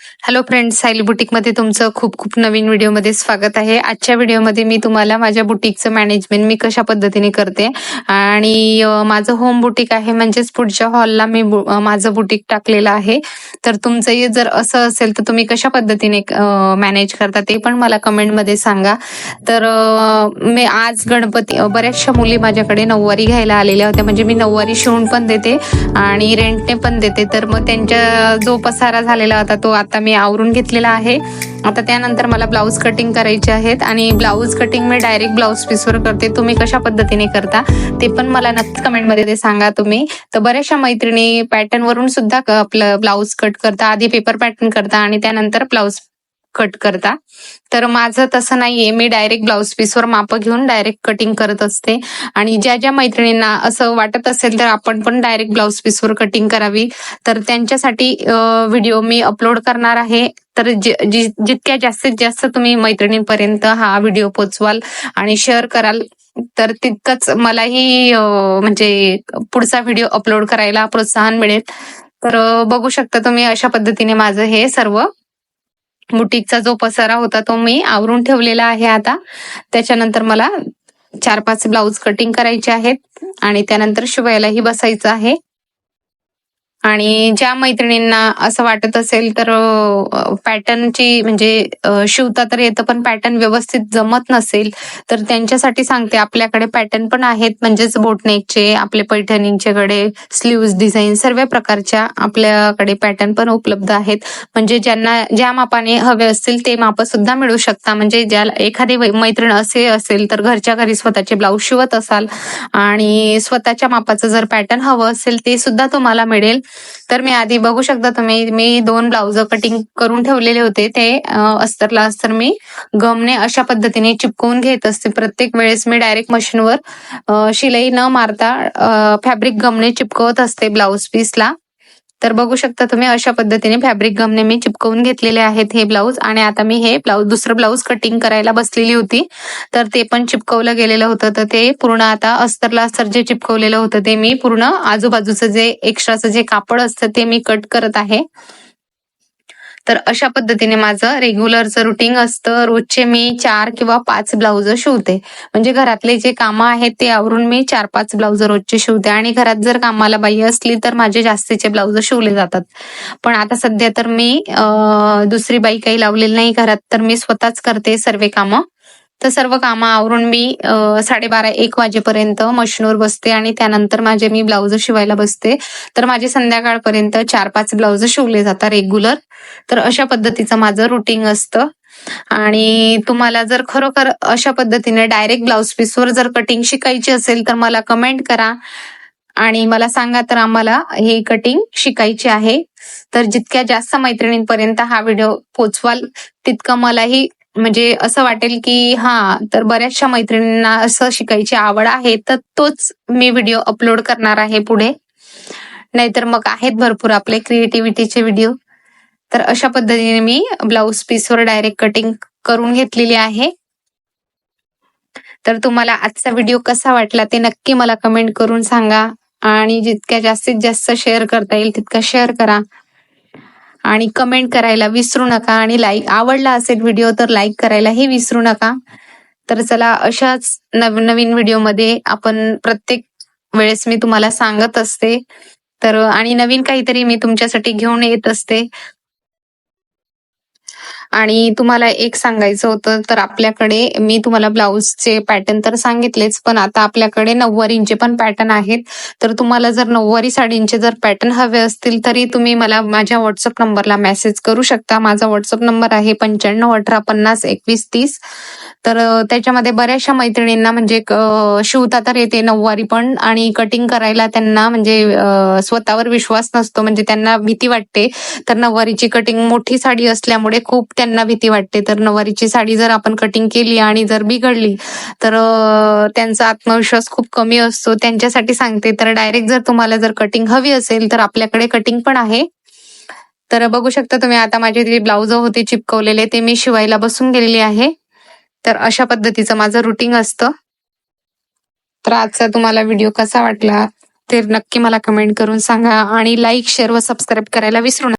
Hello friends Sayali बुटीकमध्ये तुमचं खूप खूप नवीन व्हिडिओमध्ये स्वागत आहे. आजच्या व्हिडिओमध्ये मी तुम्हाला माझ्या बुटीकचं मॅनेजमेंट मी कशा पद्धतीने करते आणि माझं होम बुटीक आहे म्हणजेच पुढच्या हॉलला मी माझं बुटीक टाकलेलं आहे. तर तुमचंही जर असं असेल तर तुम्ही कशा पद्धतीने मॅनेज करता ते पण मला कमेंटमध्ये सांगा. तर मी आज गणपती बऱ्याचशा मुली माझ्याकडे नऊवारी घ्यायला आलेल्या होत्या. म्हणजे मी नऊवारी शिवून पण देते आणि रेंटने पण देते. तर मग त्यांच्या जो पसारा झालेला होता तो आता मी आवरून घेतलेला आहे. आता त्यानंतर मला ब्लाऊज कटिंग करायचे आहेत आणि ब्लाऊज कटिंग मी डायरेक्ट ब्लाऊज पीसवर करते. तुम्ही कशा पद्धतीने करता ते पण मला नक्की कमेंटमध्ये ते सांगा तुम्ही. तर बऱ्याचशा मैत्रिणी पॅटर्न वरून सुद्धा आपलं ब्लाऊज कट करता. आधी पेपर पॅटर्न करता आणि त्यानंतर ब्लाऊज कट करता. तर माझं तसं नाहीये. मी डायरेक्ट ब्लाऊज पीसवर माप घेऊन डायरेक्ट कटिंग करत असते. आणि ज्या ज्या मैत्रिणींना असं वाटत असेल तर आपण पण डायरेक्ट ब्लाऊज पीसवर कटिंग करावी. तर त्यांच्यासाठी व्हिडिओ मी अपलोड करणार आहे. तर जितक्या जास्तीत जास्त तुम्ही मैत्रिणींपर्यंत हा व्हिडिओ पोचवाल आणि शेअर कराल तर तितकंच मलाही म्हणजे पुढचा व्हिडिओ अपलोड करायला प्रोत्साहन मिळेल. तर बघू शकता तुम्ही अशा पद्धतीने माझं हे सर्व बुटीकचा जो पसारा होता तो मी आवरून ठेवलेला आहे आता. त्याच्यानंतर मला चार पाच ब्लाऊज कटिंग करायचे आहेत आणि त्यानंतर शिवायलाही बसायचं आहे. आणि ज्या मैत्रिणींना असं वाटत असेल तर पॅटर्नची म्हणजे शिवता तर येतं पण पॅटर्न व्यवस्थित जमत नसेल तर त्यांच्यासाठी सांगते. आपल्याकडे पॅटर्न पण आहेत म्हणजेच बोटनेकचे आपले पैठणींचे कडे स्लीव्ज डिझाईन सर्व प्रकारच्या आपल्याकडे पॅटर्न पण उपलब्ध आहेत. म्हणजे ज्यांना ज्या मापाने हवे असतील ते माप सुद्धा मिळू शकता. म्हणजे ज्याला एखादी मैत्रीण असे असेल तर घरच्या घरी स्वतःचे ब्लाऊज शिवत असाल आणि स्वतःच्या मापाचं जर पॅटर्न हवं असेल ते सुद्धा तुम्हाला मिळेल. तर मी आधी बघू शकता तुम्ही मी दोन ब्लाउज कटिंग करून ठेवलेले होते. ते अस्तरला अस्तर मी गमने अशा पद्धतीने चिपकवून घेत असते. प्रत्येक वेळेस मी डायरेक्ट मशीनवर शिलाई न मारता फॅब्रिक गमने चिपकवत असते ब्लाउज पीसला तर बघू शकता तुम्ही अशा पद्धतीने फॅब्रिक गमने मी चिपकवून घेतलेले आहेत हे ब्लाऊज आणि आता मी हे ब्लाऊज दुसरं ब्लाऊज कटिंग करायला बसलेली होती. तर ते पण चिपकवलं गेलेलं होतं. तर ते पूर्ण आता अस्तरला अस्तर जे चिपकवलेलं होतं ते मी पूर्ण आजूबाजूचं जे एक्स्ट्राचं जे कापड असतं ते मी कट करत आहे. तर अशा पद्धतीने माझं रेग्युलरचं रुटीन असतं. रोजचे मी चार किंवा पाच ब्लाउज शिवते. म्हणजे घरातले जे कामं आहेत ते आवरून मी चार पाच ब्लाउज रोजचे शिवते. आणि घरात जर कामाला बाई असली तर माझे जास्तीचे ब्लाउज शिवले जातात. पण आता सध्या तर मी दुसरी बाई काही लावलेली नाही घरात. तर मी स्वतःच करते सर्व कामं. तर सर्व कामं आवरून मी साडेबारा एक वाजेपर्यंत मशीनवर बसते आणि त्यानंतर माझे मी ब्लाउज शिवायला बसते. तर माझे संध्याकाळपर्यंत चार पाच ब्लाउज शिवले जातात रेग्युलर. तर अशा पद्धतीचं माझं रुटीन असतं. आणि तुम्हाला जर खरोखर अशा पद्धतीने डायरेक्ट ब्लाउज पीसवर जर कटिंग शिकायची असेल तर मला कमेंट करा. आणि मला सांगा तर आम्हाला हे कटिंग शिकायची आहे. तर जितक्या जास्त मैत्रिणींपर्यंत हा व्हिडिओ पोचवाल तितकं मलाही म्हणजे असं वाटेल की हा तर बऱ्याचशा मैत्रिणींना असं शिकायची आवड आहे तर तोच मी व्हिडिओ अपलोड करणार आहे पुढे. नाहीतर मग आहेत भरपूर आपले क्रिएटिव्हिटीचे व्हिडिओ तर अशा पद्धतीने मी ब्लाऊज पीसवर डायरेक्ट कटिंग करून घेतलेली आहे. तर तुम्हाला आजचा व्हिडिओ कसा वाटला ते नक्की मला कमेंट करून सांगा. आणि जितक्या जास्तीत जास्त शेअर करता येईल तितका शेअर करा. आणि कमेंट करायला विसरू नका. आणि लाईक आवडला असेल व्हिडिओ तर लाईक करायलाही विसरू नका. तर चला अशाच नवीन नवीन व्हिडिओमध्ये आपण प्रत्येक वेळेस मी तुम्हाला सांगत असते. तर आणि नवीन काहीतरी मी तुमच्यासाठी घेऊन येत असते. आणि तुम्हाला एक सांगायचं होतं तर आपल्याकडे मी तुम्हाला ब्लाऊजचे पॅटर्न तर सांगितलेच पण आता आपल्याकडे नऊवारींचे पण पॅटर्न आहेत. तर तुम्हाला जर नऊवारी साडींचे जर पॅटर्न हवे असतील तरी तुम्ही मला माझ्या व्हॉट्सअप नंबरला मेसेज करू शकता. माझा व्हॉट्सअप नंबर आहे पंच्याण्णव अठरा पन्नास एकवीस तीस. तर त्याच्यामध्ये बऱ्याचशा मैत्रिणींना म्हणजे शिवता तर येते नऊवारी पण आणि कटिंग करायला त्यांना म्हणजे स्वतःवर विश्वास नसतो. म्हणजे त्यांना भीती वाटते. तर नऊवारीची कटिंग मोठी साडी असल्यामुळे खूप त्यांना भीती वाटते. तर नऊवारीची साडी जर आपण कटिंग केली आणि जर बिघडली तर त्यांचा आत्मविश्वास खूप कमी असतो. त्यांच्यासाठी सांगते. तर डायरेक्ट जर तुम्हाला जर कटिंग हवी असेल तर आपल्याकडे कटिंग पण आहे. तर बघू शकता तुम्ही आता माझे जे ब्लाउज होते चिपकवलेले ते मी शिवायला बसून गेलेली आहे. तर अशा पद्धतीचं माझं रुटीन असतं. तर आजचा तुम्हाला व्हिडिओ कसा वाटला ते नक्की मला कमेंट करून सांगा आणि लाईक शेअर व सबस्क्राईब करायला विसरू नका.